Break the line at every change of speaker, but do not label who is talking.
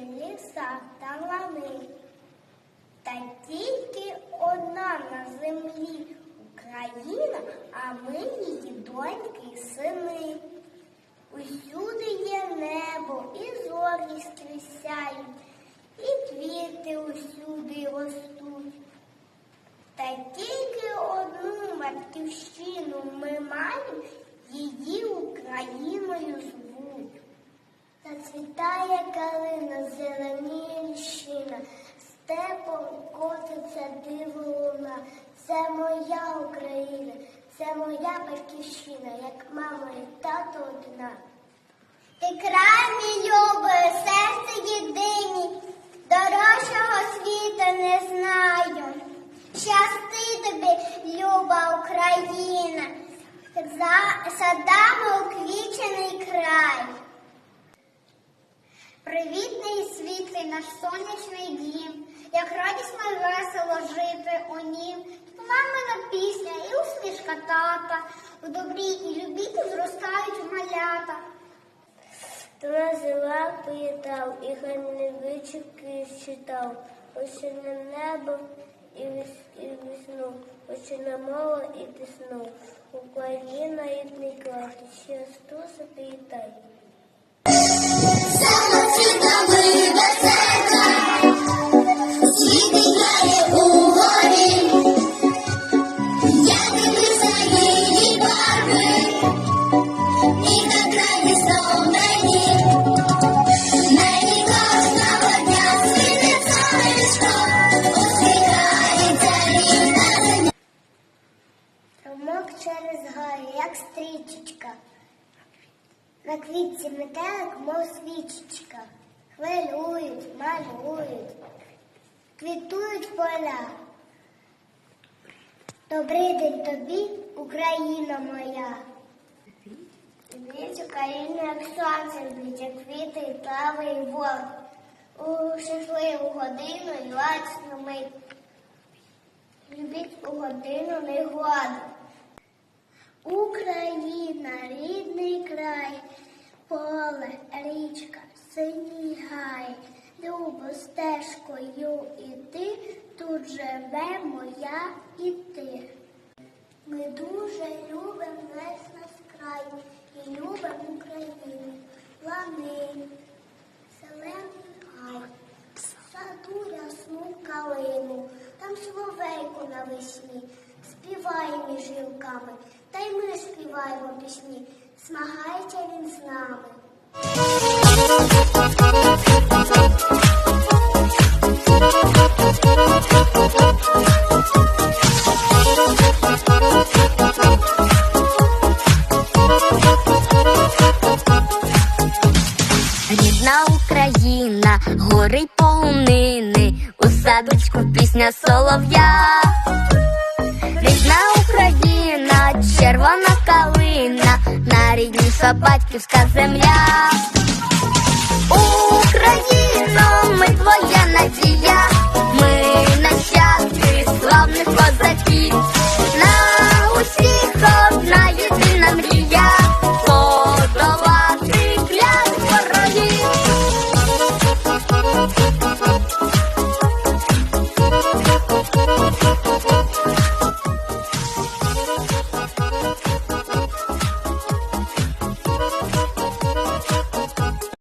ліса та лани. Та тільки одна на землі Україна, а ми її доньки й сини. Усюди є небо, і зорі скрізь сяють, і квіти усюди ростуть. Та тільки одну батьківщину ми маємо, її Україною. Зацвітає калина, зеленіє ліщина, степом котиться диво луна. Це моя Україна, це моя батьківщина, як мама і тато одна. Ти край мій любий, серце єдині, дорожчого світу не знаю. Щасти тобі, люба Україна, за садами уквічений край. Привітний і світлий наш сонячний дім, як радісно і весело жити у нім. Мамина пісня і усмішка тата, у добрі і любі зростають малята.
Називав, поїдав, і хай не вичівки читав, очі на небо і, вес- і весну, очі на мову і тисну. Україна рідний край, ще стуса приїтай.
Стрічечка. На квітці метелик, мов свічечка. Хвилюють, малюють, квітують поля. Добрий день тобі, Україна моя. Любіть Україну, як сонце, любіть, як квіти, і трави, і. У щасливу годину і лачну мить. Любіть у годину негоду. Україна, рідний край, поле, річка, синій гай, любо стежкою іти, тут живе моя і ти. Ми дуже любимо весь наш край і любимо Україну, лани, зелений гай, саду рясну калину, там соловейку навесні, співає між гілками, та й ми співаємо пісні, смагається він з нами.
Рідна Україна, гори полонини, у садочку пісня солов'я червона калина, найрідніша собатьківська земля. Україно, ми твоя надія, ми нащадки славних козаків.